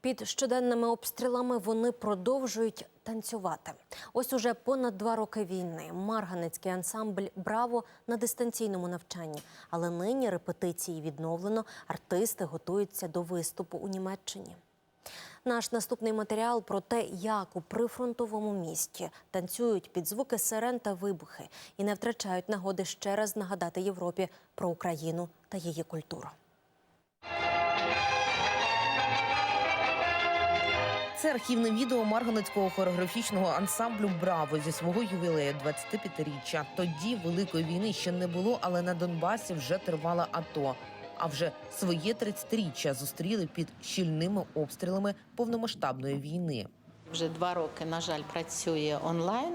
Під щоденними обстрілами вони продовжують танцювати. Ось уже понад два роки війни. Марганецький ансамбль Браво на дистанційному навчанні. Але нині репетиції відновлено. Артисти готуються до виступу у Німеччині. Наш наступний матеріал про те, як у прифронтовому місті танцюють під звуки сирен та вибухи і не втрачають нагоди ще раз нагадати Європі про Україну та її культуру. Це архівне відео Марганецького хореографічного ансамблю Браво зі свого ювілею 25-річчя. Тоді великої війни ще не було, але на Донбасі вже тривала АТО. А вже своє 30-річчя зустріли під щільними обстрілами повномасштабної війни. Вже два роки, на жаль, працює онлайн.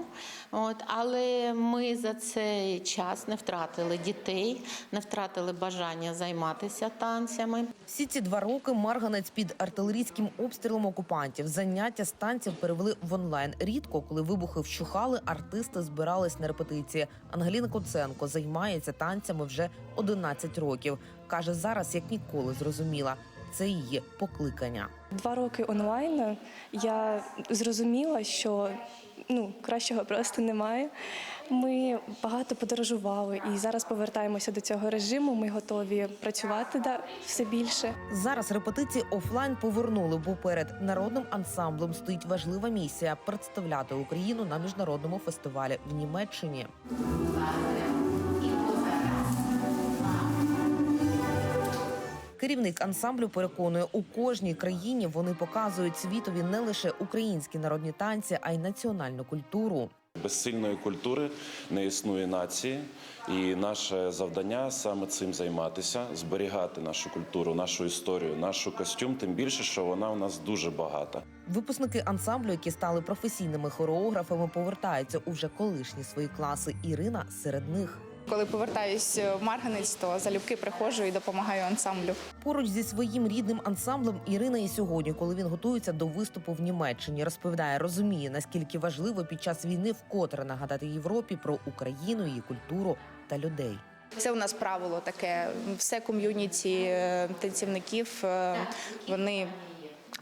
От, але ми за цей час не втратили дітей, не втратили бажання займатися танцями. Всі ці два роки Марганець під артилерійським обстрілом окупантів заняття з танців перевели в онлайн. Рідко, коли вибухи вщухали, артисти збирались на репетиції. Ангеліна Коценко займається танцями вже 11 років. каже, зараз як ніколи зрозуміла. Це її покликання. Два роки онлайн я зрозуміла, що ну кращого просто немає. Ми багато подорожували і зараз повертаємося до цього режиму. Ми готові працювати да, все більше. Зараз репетиції офлайн повернули, бо перед народним ансамблем стоїть важлива місія представляти Україну на міжнародному фестивалі в Німеччині. Керівник ансамблю переконує, у кожній країні вони показують світові не лише українські народні танці, а й національну культуру. Без сильної культури не існує нації, і наше завдання саме цим займатися, зберігати нашу культуру, нашу історію, нашу костюм. Тим більше, що вона у нас дуже багата. Випускники ансамблю, які стали професійними хореографами, повертаються у вже колишні свої класи. Ірина серед них. Коли повертаюсь в Марганець, то залюбки приходжу і допомагаю ансамблю. Поруч зі своїм рідним ансамблем Ірина і сьогодні, коли він готується до виступу в Німеччині, розповідає, розуміє наскільки важливо під час війни вкотре нагадати Європі про Україну, її культуру та людей. Це у нас правило таке. Все ком'юніті е, танцівників е, вони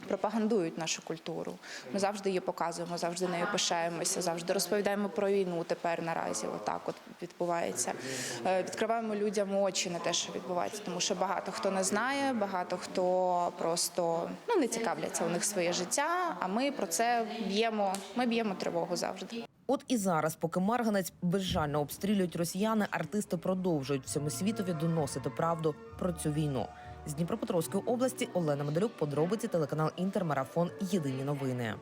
пропагандують нашу культуру. Ми завжди її показуємо, завжди нею пишаємося, завжди розповідаємо про війну. Тепер наразі отак от відбувається. Е, Відкриваємо людям очі на те, що відбувається, тому що багато хто не знає, багато хто просто ну не цікавляться у них своє життя. А ми про це б'ємо. Ми б'ємо тривогу завжди. От і зараз, поки Марганець безжально обстрілюють росіяни, артисти продовжують всьому світові доносити правду про цю війну. З Дніпропетровської області Олена Медалюк, подробиці телеканал Інтермарафон. Єдині новини.